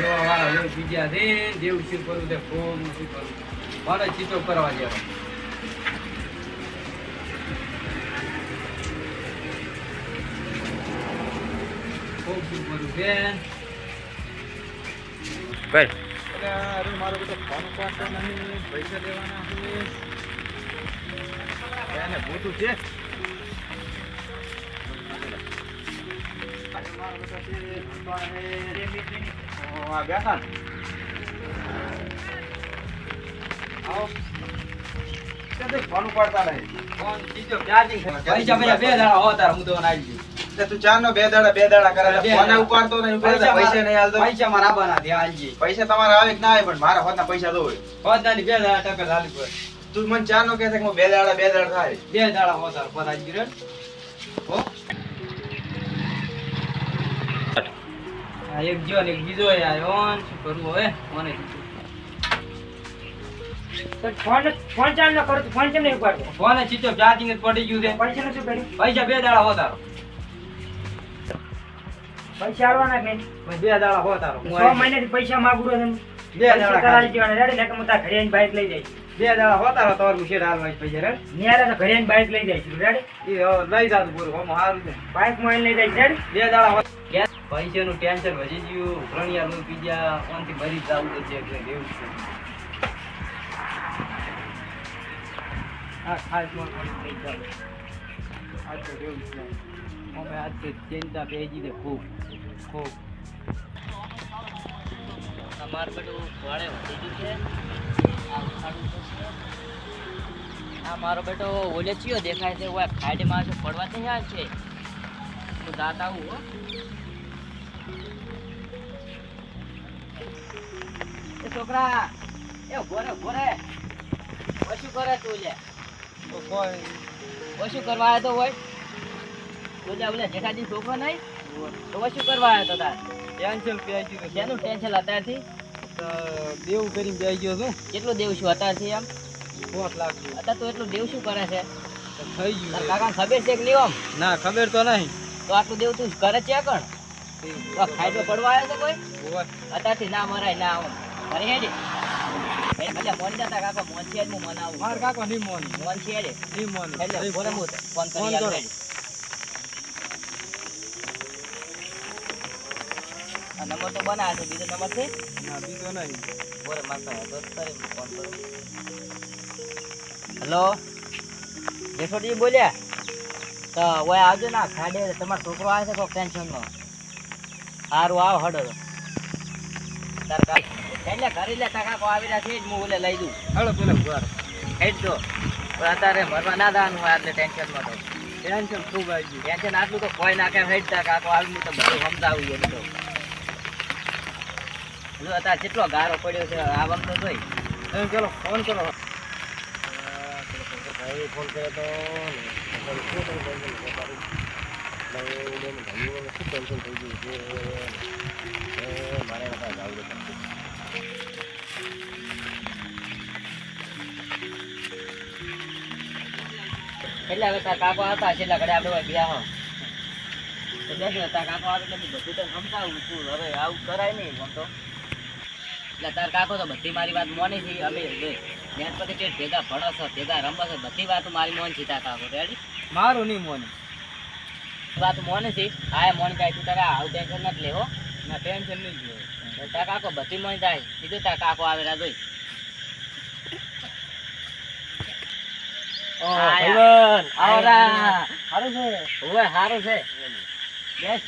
દેવા વાળા લોકો બીજા દે દેવ શું કરું તે ફોન શું કરું મારે ચિત્રો કરવા જેવા અરે મારો બધો ફોન પાડતો નહીં પૈસા દેવાના છે. એને ભૂતું છે. આ બે દાડા તો બે દાડા બે પૈસા નહીં હાલતો પૈસા મારા છે, હાલજી. પૈસા તમારા આવે ના આવે પણ મારા હોતના પૈસા દો ના બે દાડા ટકા હાલી પડે. તું મને ચાર નો કહે કે બે દાડા બે દાડા થાય બે દાડા હો તારા. હો. આ એક જો ને એક બીજો આવ્યો શું કરવું હવે? મને ફોન ફોન ચાલુ ન કરો ફોન કેમ નહીં ઉપાડતો? ફોને ચીચો ચાર્જિંગ પડી ગયું છે. પૈસાનું શું કર્યું પૈસા બે દાડા હો તારો પૈસા આલવાના કે બે દાડા હો તારો છ મહિનાથી પૈસા માગું બે દાડા રેડી ને હું તાર ઘરે બાઈક લઈ જઈશ. બે દાડા હો તારો તમારું શેર હાલવા પૈસા રે નિયારે તો ઘરે બાઈક લઈ જઈશ રેડી? એ લઈ જાતું પૂરું હમ હારું છે. બાઈકમાં લઈ જઈશ રેડી? બે દાડા ગેસ પૈસાનું ટેન્શન વધી ગયું. ત્રણિયા નું બીજા ઓનથી ભરી જવું છે એટલે દેવું છે. આ ખાસ મોર પડી જાવ આ તો દેવું છે અમે આજથી ચિંતા બેજી ને ખૂબ. ખૂબ. બધું વાળે વધી ગયું છે. આ મારો બેટો ઓલે ચિયો દેખાય છે ઓય ખાડીમાં છે પડવા તૈયાર છે. હું દાંત હો. એ છોકરા એ ગોરે ગોરે શું કરે તું લે? તો કોઈ શું કરવા આવ્યો તો હોય? ઓલે ઓલે જેઠાજી છોકરો નહીં? તો શું કરવા આવ્યો તો તાર? ટેન્શન બેજી ગયું શેનું ટેન્શન અત્યારથી? દેવું કરીને બેસી ગયો છું કેટલો દેવ છું અત્યારથી એમ? પાંચ લાખ. અત્યારે તો એટલું દેવ શું કરે છે? થઈ ગયું કાકા ખબર છે કે નહીં આમ? ના ખબર તો નહીં. તો આટલું દેવ તું કરે છે કણ ફાયદો ખાઈડો પડવા આવ્યો છે કોઈ. અત્યારથી ના મરાય ના આવું મરી હેડી. એ બધા ફોન જતા કાકા મોન છે જ હું મનાવું માર કાકો નહીં મોની. મોન છે નહીં મોની. એટલે ફોન કરી નંબર તો બનાવે છે બીજો નંબર છે ના બીજો નહીં. બોલે મારતા તો કરી ફોન કરો. હેલો? જેઠોડી બોલ્યા? તો ઓય આવજો ના ખાડે તમારો છોકરો આવે છે કોઈ ટેન્શનનો સારું આવ હડો તાર કા એટલે ઘરે લે ટકા આવી રહ્યા છે જ હું ઓલે લઈ દઉં. હળો પેલો ઘર ખેડ દો પણ અત્યારે મરવા ના દાવાનું હોય એટલે ટેન્શનમાં તો. ટેન્શન ખૂબ આવી ગયું. ટેન્શન આટલું તો કોઈ નાખે હેડ તા કાકો આવી હું તો બધું સમજાવું એમ બધું. જો અત્યારે કેટલો ગારો પડ્યો છે આવમ તો જોઈ. એમ ચલો ફોન કરો. ફોન કર્યો તો શું ભાઈ. ભાઈ થઈ ગયું છે મારે જવું હવે તાર કાકો આવતા છેલ્લા ઘડે આપણે ગયા હો. તો બેસો તાર કાકો આવે એટલે બધું તને સમજાવું છું. હવે આવું કરાય નહીં, આમ તો. એટલે તાર કાકો તો બધી મારી વાત મોની છે અમે જ્ઞાન પછી તે ભેગા ભણો છો ભેગા રમો છો બધી વાત મારી મોન છે તાર કાકો. રેડી મારું નહીં મોની. વાત મોને છે? હા મોન કાય તું તારે આવું ટેન્શન નથી લેવો. ના ટેન્શન નહીં જોઈએ તાર કાકો બધી મોન જાય. બીજું તાર કાકો આવેલા જોઈ. ઓ આયા. આવરા સારું છે. ઓવે સારું છે. બેસ.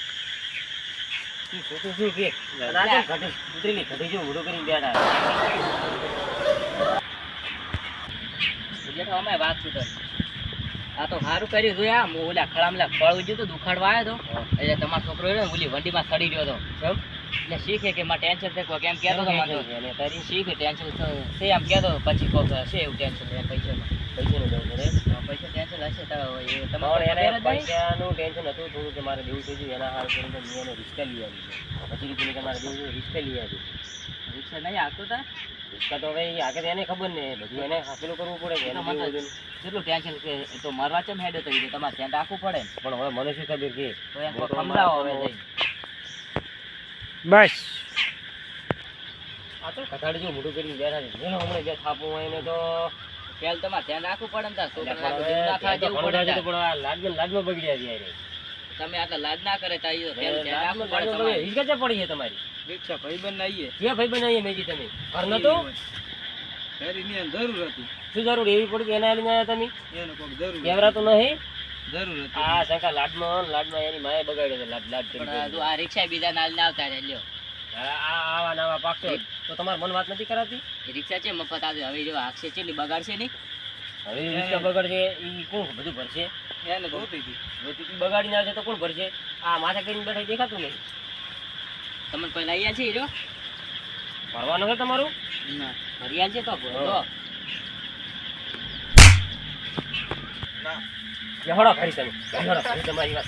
વાત તને. આ તો સારું કર્યું જોયા હું ઓલા ખળામલા ફળ ઉજ્યું તો દુખાડવા આવ્યો હતો એટલે તમારો છોકરો રહ્યો ને ઓલી વંડીમાં સડી ગયો હતો એટલે શીખે કે માં ટેન્શન છે એમ કહેતો હતો મને એટલે તારી શીખે ટેન્શન છે એમ કહેતો પછી કોક છે એવું ટેન્શન એમ પૈસાનું. પૈસાનું દેવું પડે પૈસા ટેન્શન હશે તો તમારે એને નહીં. પૈસાનું ટેન્શન હતું થોડું કે મારે દેવું થઈ એના હાલ કરીને મેં એને રિક્ષા લઈ આવી છે. પછી કીધું કે મારે દેવું છે રિક્ષા લઈ આવી રિક્ષા નહીં આવતો તા રિક્ષા તો હવે એ આગળ એને ખબર ને બધું એને પેલું કરવું પડે તો તો કેટલું ટેન્શન કે તો મરવા ચમ હેડે થઈ તમારે ધ્યાન રાખવું પડે પણ હવે મને શું ખબર કે તો તો સમજાવો હવે જઈ બસ. કથાડી જો મોટું કરીને બેઠા છે. જેનો હમણાં બે થાપું હોય એને તો પેલ તમારે ધ્યાન રાખવું પડે ને તાર ના છે, આ લાડમાં લાડમાં બગડ્યા છે. તમે આટલા લાજ ના કરે તાર ઈ તો પેલ હવે ધ્યાન રાખવું લાડમાં પડે છે તમારી. રિક્ષા ભાઈબંધ આવીએ જે ભાઈબંધ આવીએ મેજી તમે? ઘર નતો? ઘરની જરૂર હતી. શું જરૂર? એવી પડી કે એના લઈને આવ્યા તમે? એનો કોક જરૂર કેવરા તો નહીં? જરૂર હતી. આ શંકા લાડમાં લાડમાં એની માએ બગાડ્યો છે લાડ લાડ કરી પણ આ આ રિક્ષા બીજા નાલ ના આવતા લ્યો. આ આવા નવા પાકશો. તો તમારે મન વાત નથી કરાતી? રિક્ષા છે મફત આવે હવે જો આખશે છે બગાડશે નહીં? હવે રિક્ષા બગડશે એ કોણ બધું ભરશે. એને જોતી હતી ઈ બગાડીને આવશે તો કોણ ભરશે? આ માથા કરીને બેઠા દેખાતું નહીં. તમને લઈ આલ છે જો? ભરવાનું છે તમારું? ના. ભરી આલ છે તો ભરો. ના. હળો ખરી તમે. હળો ખરી તમારી વાત.